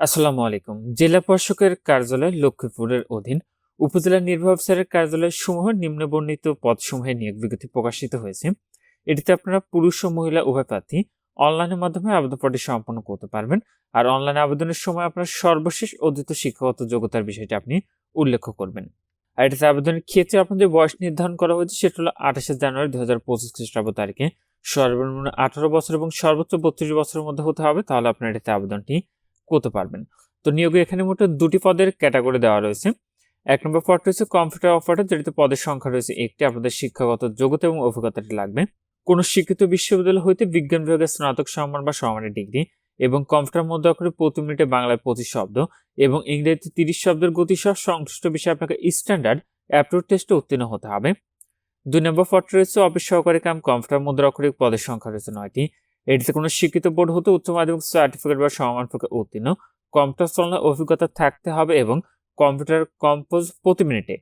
আসসালামু আলাইকুম। জেলা প্রশাসকের কার্যালয় লক্ষ্মীপুরের অধীন উপজেলা নির্বাহী অফিসারের কার্যালয় সমূহ নিম্নবর্ণিত পদসমূহের নিয়োগ বিজ্ঞপ্তি প্রকাশিত হয়েছে। এটিতে আপনারা পুরুষ ও মহিলা উভয় প্রার্থী অনলাইনের মাধ্যমে আবেদনপত্রটি সম্পন্ন করতে পারবেন। আর অনলাইন আবেদনের সময় আপনার সর্বশেষ অর্জিত শিক্ষাগত যোগ্যতার বিষয়টি আপনি উল্লেখ করবেন। আর এটাতে আবেদনের ক্ষেত্রে আপনাদের বয়স নির্ধারণ করা হয়েছে, সেটা হলো আঠাশে জানুয়ারি দু হাজার পঁচিশ খ্রিস্টাব্দ তারিখে। সর্বনিম্ন আঠারো বছর এবং সর্বোচ্চ বত্রিশ বছরের মধ্যে হতে হবে, তাহলে আপনার এটাতে আবেদনটি করতে পারবেন। তো নিয়োগে এখানে মোট দুটি পদের ক্যাটাগরি দেওয়া রয়েছে। এক নম্বর পদটি হচ্ছে কম্পিউটার অপারেটর, যেটিতে পদের সংখ্যা রয়েছে একটি। আপনাদের শিক্ষাগত যোগ্যতা এবং অভিজ্ঞতাটি লাগবে। কোনো শিক্ষিত বিশ্ববিদ্যালয় হইতে বিজ্ঞান বিভাগের স্নাতক সম্মান বা সমানের ডিগ্রি এবং কম্পিউটার মধ্যে অক্ষরে প্রতি মিনিটে বাংলায় পঁচিশ শব্দ এবং ইংরেজিতে তিরিশ শব্দের গতি সহ সংশ্লিষ্ট বিষয়ে আপনাকে স্ট্যান্ডার্ড অ্যাপ্রোড টেস্টে উত্তীর্ণ হতে হবে। দুই নম্বর পদটি রয়েছে অফিস সহকারী কাম, কম্পিউটার মুদ্রা অক্ষরিক পদের সংখ্যা রয়েছে নয়টি। এটিতে কোনো শিক্ষিত বোর্ড হতে উচ্চ মাধ্যমিক সার্টিফিকেট বা সমানপক্ষে উত্তীর্ণ। কম্পিউটার চালানোর অভিজ্ঞতা থাকতে হবে এবং কম্পিউটার কম্পোজ প্রতি মিনিটে।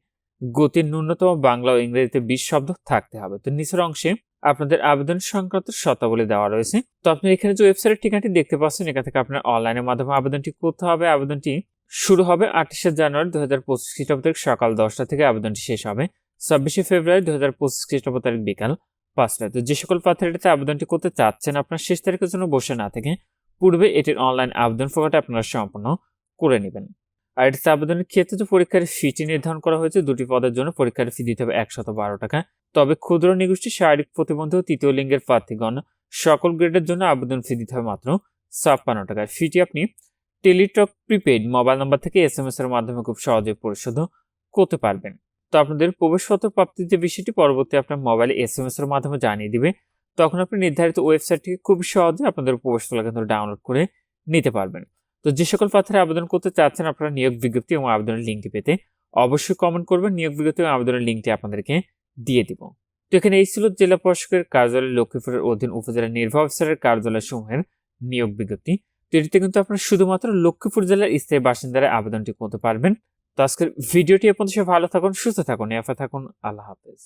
গতির ন্যূনতম বাংলা ও ইংরেজিতে বিশ শব্দ থাকতে হবে। তো নিচের অংশে আপনাদের আবেদন সংক্রান্ত শর্তাবলী দেওয়া রয়েছে। তো আপনি এখানে যে ওয়েবসাইটের ঠিকানাটি দেখতে পাচ্ছেন এখান থেকে আপনার অনলাইনের মাধ্যমে আবেদনটি করতে হবে। আবেদনটি শুরু হবে আঠাশে জানুয়ারি দু হাজার পঁচিশ খ্রিস্টাব্দ সকাল দশটা থেকে আবেদনটি শেষ হবে। ছাব্বিশে ফেব্রুয়ারি দু হাজার পঁচিশ খ্রিস্টাব্দ তারিখ বিকাল। পাঁচটায় তো যে সকল প্রার্থীরা আবেদনটি করতে চাচ্ছেন, আপনার শেষ তারিখের জন্য বসে না থেকে পূর্বে এটির অনলাইন আবেদন ফর্মটা আপনারা সম্পন্ন করে নেবেন। আর এটিতে আবেদনের ক্ষেত্রে যে পরীক্ষার ফিটি নির্ধারণ করা হয়েছে, দুটি পদের জন্য পরীক্ষার ফি দিতে হবে একশত বারো টাকা। তবে ক্ষুদ্র নিগোষ্ঠী, শারীরিক প্রতিবন্ধী তৃতীয় লিঙ্গের প্রার্থীগণ সকল গ্রেডের জন্য আবেদন ফি দিতে হবে মাত্র ছাপ্পান্ন টাকা। ফিটি আপনি টেলিটক প্রিপেড মোবাইল নাম্বার থেকে এস এম এস এর মাধ্যমে খুব সহজে পরিশোধ করতে পারবেন। আপনাদের প্রবেশপত্র প্রাপ্তির যে বিষয়টি পরবর্তী আপনার মোবাইলে এস এম এর মাধ্যমে জানিয়ে দিবে, তখন আপনি নির্ধারিত ওয়েবসাইট থেকে খুব সহজে আপনাদের প্রবেশতলা কিন্তু ডাউনলোড করে নিতে পারবেন। তো যে সকল প্রার্থীরা আবেদন করতে চাচ্ছেন আপনারা নিয়োগ বিজ্ঞপ্তি এবং আবেদনের লিঙ্কটি পেতে অবশ্যই কমেন্ট করবেন, নিয়োগ বিজ্ঞপ্তি এবং আবেদনের লিঙ্কটি আপনাদেরকে দিয়ে দিব। তো এখানে এই ছিল জেলা প্রশাসকের কার্যালয় লক্ষ্মীপুরের অধীন উপজেলা নির্বাহী অফিসারের কার্যালয় সমূহের নিয়োগ বিজ্ঞপ্তি। তো এটিতে কিন্তু আপনারা শুধুমাত্র লক্ষ্মীপুর জেলার স্থায়ী বাসিন্দারা আবেদনটি করতে পারবেন। তো আজকের ভিডিওটি আপনাদের ভালো থাকুন সুস্থ থাকুন এফা থাকুন। আল্লাহ হাফেজ।